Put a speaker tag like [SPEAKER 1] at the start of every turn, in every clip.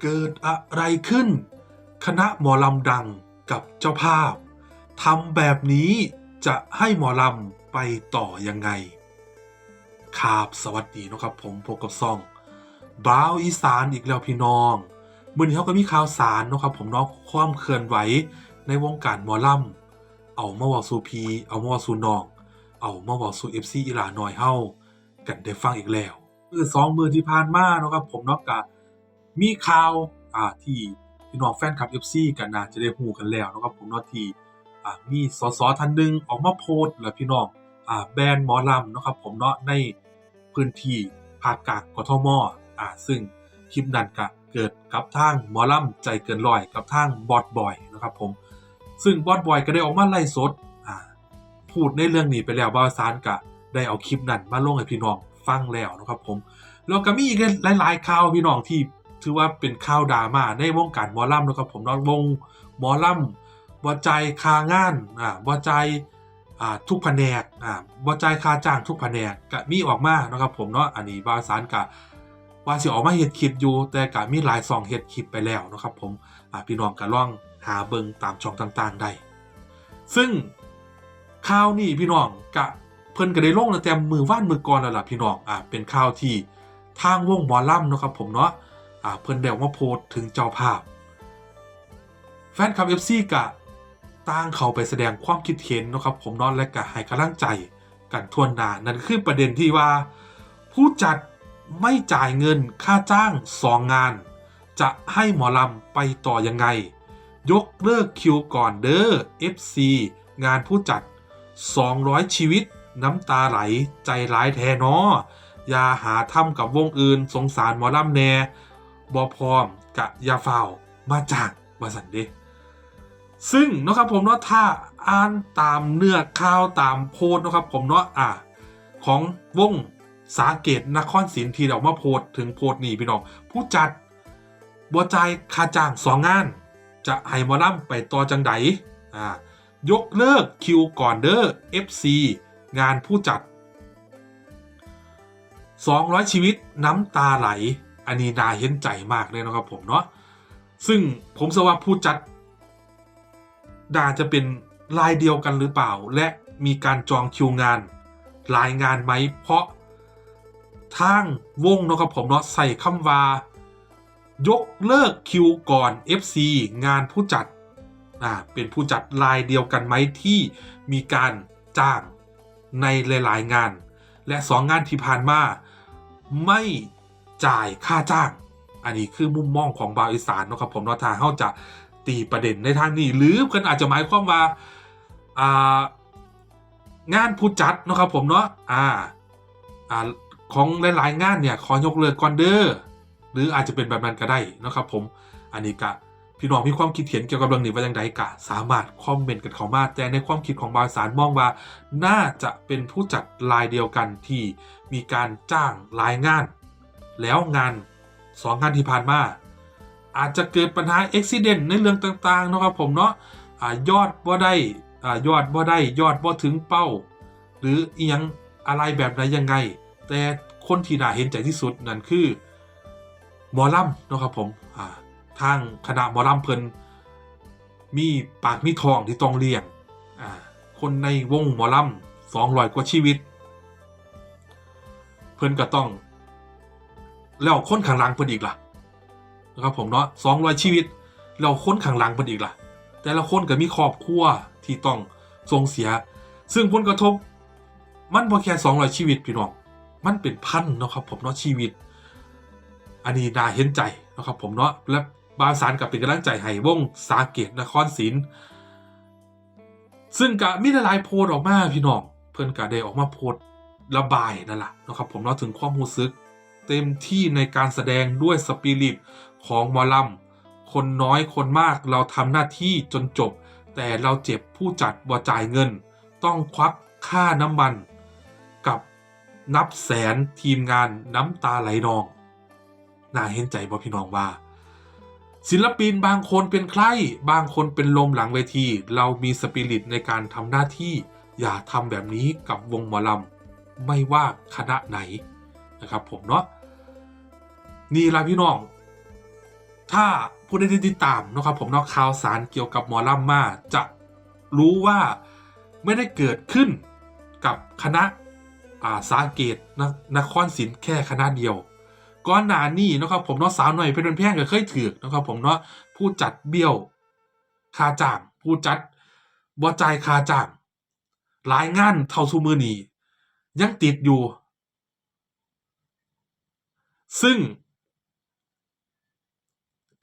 [SPEAKER 1] เกิดอะไรขึ้น คณะหมอลำดังกับเจ้าภาพทำแบบนี้จะให้หมอลำไปต่อยังไงครับสวัสดีนะครับผมพบกับซองบ้าวอีสานอีกแล้วพี่น้องมื่อนี้เขาก็มีข่าวสารนะครับผมเนาะความเคลื่อนไหวในวงการหมอลำเอามาเวอสู่พี เอามาเวอสู่น้อง เอามาเวอสู่เอฟซีอีหลาหน่อยเฮากันได้ฟังอีกแล้ว คือสองมือที่ผ่านมานะครับผมนาะกะ มีข่าวอ่าที่พี่น้องแฟนคลับ FC กันน่าจะได้ฮู้กันแล้วนะครับผมเนาะที่อ่ามีสสท่านหนึงออกมาโพสต์แล้วพี่น้องอ่าแบรนด์หมอลำนะครับผมเนาะในพื้นที่ภาคกลางกทมอ่าซึ่งคลิปนั้นก็เกิดกับทางหมอลำใจเกินร้อยกับทางบอดบอยนะครับผมซึ่งบอดบอยก็ได้ออกมาไล่สดอ่าพูดในเรื่องนี้ไปแล้วบาวสารกะได้เอาคลิปนั้นมาลงให้พี่น้องฟังแล้วนะครับผมแล้วก็มีอีกหลายๆข่าวพี่น้องที่ ถือว่าเป็นข่าวดราม่าในวงการหมอลำนะครับผมเนาะวงหมอลำว่าใจคางานอ่าว่าใจทุกแผนกอ่าว่าใจคาจ้างทุกแผนกก็มีออกมานะครับผมเนาะอันนี้บาสารกะว่าสิออกมาเฮ็ดคลิปอยู่ แต่ก็มีหลายซองเฮ็ดคลิปไปแล้วนะครับผมพี่น้องก็ลองหาเบิงตามช่องต่างๆได้ซึ่งข่าวนี้พี่น้องกะเพิ่นก็ได้ลงตั้งแต่มือว่านมือก่อนแล้วล่ะพี่น้องอ่าเป็นข่าวที่ทางวงหมอลำนะครับผมเนาะ เพิ่นได้ออกมาโพสถึงเจ้าภาพ แฟนคลับ FC กะต่างเขาไปแสดงความคิดเห็นนะครับ ผมนาะและก็ให้กำลังใจกันทวนหนานั่นคือประเด็นที่ว่า ผู้จัดไม่จ่ายเงินค่าจ้างสองงาน จะให้หมอลำไปต่อยังไง ยกเลิกคิวก่อนเด้อ FC งานผู้จัด 200 ชีวิตน้ำตาไหลใจร้ายแท้นออย่าหาทำกับวงอื่นสงสารหมอลำแน่ บอพร้อมกะอยาเฝ้าวมาจากวาสันเดซึ่งนะครับผมเนาะถ้าอ่านตามเนื้อข่าวตามโพสนะครับผมเนาะอ่าของวงสาเกตนครศิลป์ทีเรามาโพสถึงโพสนี่พี่น้องผู้จัดบัวใจคาจ้างสองงาน จะให้มอลำไปต่อจังไดอ่ายกเลิกคิวก่อนเด้อ FC งานผู้จัด 200 ชีวิตน้ำตาไหล อันนี้น่าเห็นใจมากเลยนะครับผมเนาะซึ่งผมเชื่อว่าผู้จัดน่าจะเป็นรายเดียวกันหรือเปล่า และมีการจองคิวงานรายงานไหมเพราะทางวงนะครับผมเนาะใส่คำว่า ยกเลิกคิวก่อน FC งานผู้จัดอ่าเป็นผู้จัดรายเดียวกันไหมที่มีการจ้างในหลาย ๆ งาน และสองงานที่ผ่านมาไม่ จ่ายค่าจ้าง อันนี้คือมุมมองของบาวอีสานนะครับผมเนาะทาเขาจะตีประเด็นในทางนี้ หรือเพื่อนอาจจะหมายความว่าอ่างานผู้จัดนะครับผมเนาะอ่าอ่าของหลายๆงานเนี่ยขอยกเลิกก่อนเด้อหรืออาจจะเป็นแบบนั้นก็ได้นะครับผมอันนี้กะพี่น้องมีความคิดเห็นเกี่ยวกับเรื่องนี้ว่าอย่างไรกะ สามารถคอมเมนต์กันเข้ามาแต่ในความคิดของบาวอีสานมองว่า น่าจะเป็นผู้จัดรายเดียวกันที่มีการจ้างรายงาน แล้วงานสองงานที่ผ่านมา อาจจะเกิดปัญหาอุบิเหตุในเรื่องต่างๆนะครับผมเนาะยอดบ่ได้ยอดบ่ได้ยอดบ่ถึงเป้า หรืออียังอะไรแบบไหนยังไง แต่คนที่น่าเห็นใจที่สุดนั่นคือหมอลำนะครับผมทางคณะหมอลำเพิ่นมีปากมีทองที่ต้องเลี้ยงคนในวงหมอลำสองร้อยกว่าชีวิต เพิ่นก็ต้อง แล้วคนข้างหลังเพิ่นอีกล่ะนะครับผมเนาะสองร้อยชีวิตแล้วคนข้างหลังเพิ่นอีกล่ะ แต่ละคนก็มีครอบครัวที่ต้องส่งเสีย ซึ่งผลกระทบ มันบ่แค่สองร้อยชีวิตพี่น้องมันเป็นพันนะครับผมเนาะชีวิต อันนี้น่าเห็นใจนะครับผมเนาะและบาวสารกับเป็นกำลังใจให้วงสาเกตนครศิลป์ซึ่งก็มีหลายโพสออกมาพี่น้อง เพิ่อนก็ได้ออกมาโพสระบายนั่นแหละนะครับผมเนาะถึงความรู้สึก เต็มที่ในการแสดงด้วยสปิริตของหมอลำคนน้อยคนมากเราทำหน้าที่จนจบ แต่เราเจ็บผู้จัดบ่จ่ายเงิน ต้องควักค่าน้ำมัน กับนับแสนทีมงานน้ำตาไหลนอง น่าเห็นใจบ่พี่น้องว่า ศิลปินบางคนเป็นใครบางคนเป็นลมหลังเวที เรามีสปิริตในการทำหน้าที่ อย่าทำแบบนี้กับวงหมอลำไม่ว่าคณะไหน นะครับผมเนาะนี่ละพี่น้อง ถ้าผู้ใดที่ติดตามนะครับผมเนอกข่าวสารเกี่ยวกับหมอลำมมาจะรู้ว่าไม่ได้เกิดขึ้นกับคณะอาสาเกตนนครศิลป์แค่คณะเดียวก่อนหนานี้นะครับผมเนาะสาวหน่อยเป็นแพงก็เคยถือนะครับผมเนาะผู้จัดเบี้ยวคาจ้างผู้จัดบ่จ่ายคาจ้างหลายงานเท่าซูมือนียังติดอยู่ ซึ่ง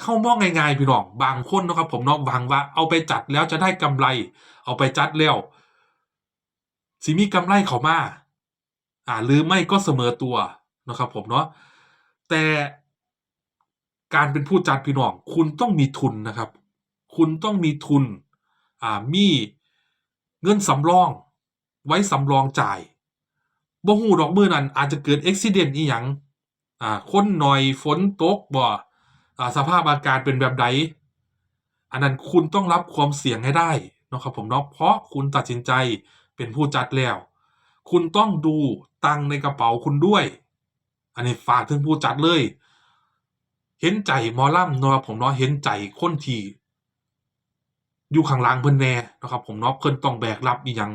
[SPEAKER 1] เข้ามองง่ายๆพี่น้อง บางคนนะครับ ผมเนาะหวังว่า เอาไปจัดแล้วจะได้กำไร เอาไปจัดแล้วสิมีกำไรเขามาอ่าหรือไม่ก็เสมอตัวนะครับ ผมเนาะแต่การเป็นผู้จัดพี่น้อง คุณต้องมีทุนนะครับ คุณต้องมีทุน อ่ามีเงินสำรอง ไว้สำรองจ่ายบ่ฮู้ดอกมือนั้นอาจจะเกิดอุบิเหตุอีหยัง อ่าคนหน่อยฝนตกบ่อ่าสภาพอากาศเป็นแบบใดอันนั้นคุณต้องรับความเสี่ยงให้ได้นะครับผมเนาะเพราะคุณตัดสินใจเป็นผู้จัดแล้ว คุณต้องดูตังในกระเป๋าคุณด้วย อันนี้ฝากถึงผู้จัดเลย เห็นใจมอลำเนาะผมเนาะเห็นใจคนทีอยู่ข้างล่างเพิ่นแน่นะครับผมเนาะเพิ่นต้องแบกรับอีหยัง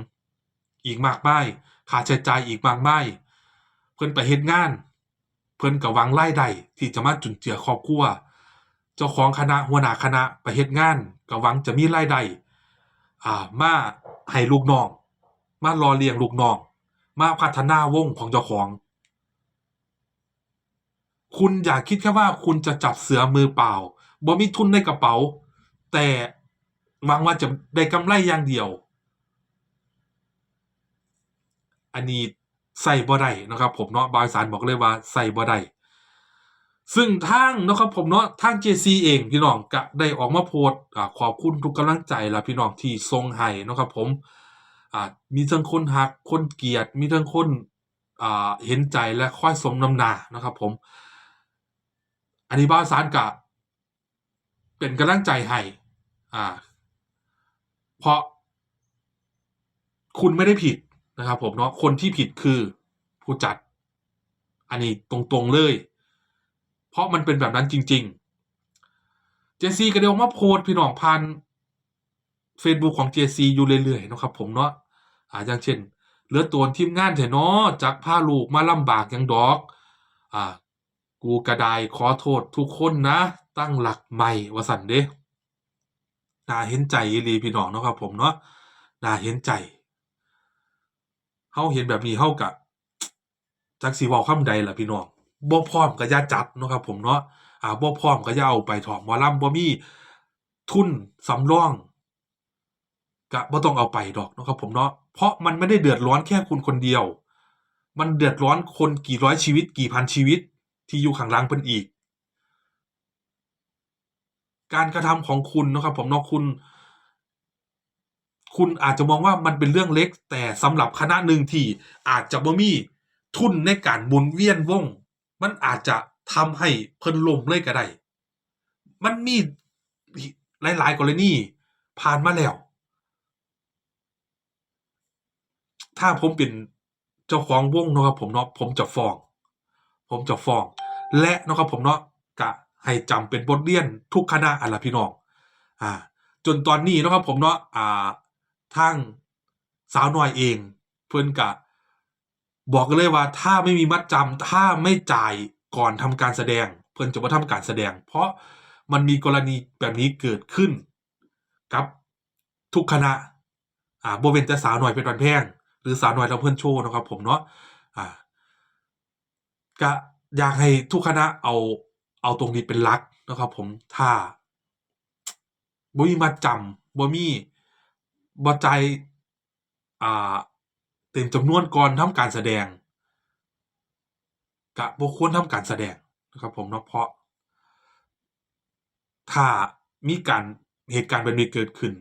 [SPEAKER 1] อีกมากมายค่าใช้จ่ายอีกมากมายเพิ่นไปเฮ็ดงาน เพิ่นก็หวังรายได้ที่จะมาจุนเจือครอบครัว เจ้าของคณะหัวหน้าคณะไปเฮ็ดงานก็หวังจะมีรายได้อ่ามาให้ลูกน้อง มารอเลี้ยงลูกน้อง มาพัฒนาวงของเจ้าของ คุณอย่าคิดแค่ว่าคุณจะจับเสือมือเปล่าบ่มีทุนในกระเป๋า แต่หวังว่าจะได้กำไรอย่างเดียว อันนี้ ใส่บ่ได้นะครับ ผมเนาะบริษัทบอกเลยว่าใส่บ่ได้ซึ่งทางนะครับผมเนาะทาง JC เองพี่น้องก็ได้ออกมาโพสต์อ่าขอบคุณทุกกำลังใจละพี่น้องที่ทรงให้นะครับผมมีทั้งคนหักคนเกลียดมีทั้งคนเห็นใจและค่อยสมน้ำหน้านะครับ ผม อันนี้บริษัทก็เป็นกำลังใจให้เพราะคุณไม่ได้ผิด นะครับผมเนาะคนที่ผิดคือผู้จัด อันนี้ตรงๆเลย เพราะมันเป็นแบบนั้นจริง ๆ เจซีก็เดียวมาโพสพี่น้องพัน Facebook ของ JC อยู่เรื่อยๆนะครับผมเนาะอ่าอย่างเช่นเหลือตัวทีมงานเถอะเนาะจากพาลูกมาลำบากยังดอกอ่ากูกระไดขอโทษทุกคนนะ ตั้งหลักใหม่วสันเด้น่าเห็นใจอีลีพี่น้องเนาะครับผมเนาะน่าเห็นใจ เฮาเห็นแบบนี้เฮากะจักสิเว้าคำใดล่ะพี่น้องบ่พร้อมก็อย่าจัดเนาะครับ ผมเนาะอ่าบ่พร้อมก็อย่าเอาไปถอดหมอลำบ่มีทุนสำรองก็บ่ต้องเอาไปดอกเนาะครับผมเนาะเพราะมันไม่ได้เดือดร้อนแค่คุณคนเดียว มันเดือดร้อนคนกี่ร้อยชีวิต กี่พันชีวิต ที่อยู่ข้างหลังเพิ่นอีก การกระทำของคุณเนาะครับผมเนาะคุณ คุณอาจจะมองว่ามันเป็นเรื่องเล็ก แต่สำหรับคณะหนึ่งที่อาจจะบ่มีทุนในการหมุนเวียนวง มันอาจจะทำให้เพิ่นล่มเลยก็ได้มันมีหลาย ๆ กรณีผ่านมาแล้ว ถ้าผมเป็นเจ้าของวงเนาะครับผมเนาะผมจะฟ้อง ผมจะฟ้อง และเนาะครับผมเนาะกะให้จำเป็นบทเรียนทุกคณะอันละพี่น้อง อ่า จนตอนนี้เนาะครับผมเนาะอ่า ทางสาวน้อยเอง เพิ่อนกะบอกกันเลยว่าถ้าไม่มีมัดจำถ้าไม่จ่ายก่อนทำการแสดง เพิ่อนจะบ่ทำการแสดง เพราะมันมีกรณีแบบนี้เกิดขึ้น กับทุกคณะอ่าบ่เว้นแต่สาวน้อยเป็นวันแพงหรือสาวน้อยลำเพิ่อนโชว์นะครับ ผมเนาะอ่าก็อยากให้ทุกคณะเอาเอาตรงนี้เป็นหลักนะครับ ผมถ้าบ่มีมัดจำบ่มี บ่จ่ายอ่า เต็มจำนวนก่อนทำการแสดง ก็บ่ควรทำการแสดงนะครับผมเนาะเพราะ ถ้ามีการเหตุการณ์แบบนี้เกิดขึ้น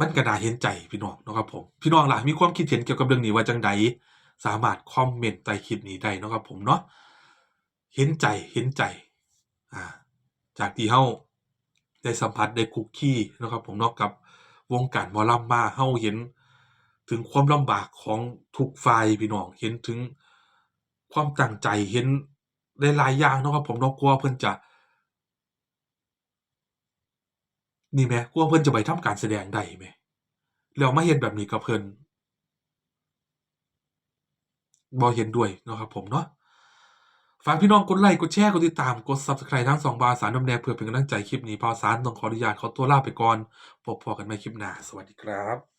[SPEAKER 1] มันก็น่าเห็นใจพี่น้องเนาะครับผม พี่น้องล่ะมีความคิดเห็นเกี่ยวกับเรื่องนี้ว่าจังใดสามารถคอมเมนต์ใต้คลิปนี้ได้เนาะครับผมเนาะเห็นใจเห็นใจอ่าจากที่เฮา ได้สัมผัสได้คุกคีเนะครับ ผมนาะกับวงการหมอลำมาเฮาเห็นถึงความลำบากของทุกฝ่ายพี่น้องเห็นถึงความตั้งใจเห็นได้หลายอย่างนะครับ ผมนาะกลัวเพิ่นจะนี่แหมกลัวเพิ่นจะไปทำการแสดงได้แหมแล้วมาเฮ็ดแบบนี้กับเพิ่นบ่เห็นด้วยนะครับผมเนาะ ฝากพี่น้องกดไลค์กดแชร์กดติดตามกด Subscribe ทั้งสองบาวสารนำแดงเพื่อเป็นกำลังใจคลิปนี้พอสารต้องขออนุญาตขอตัวลาไปก่อนพบพอกันใหม่คลิปหน้า สวัสดีครับ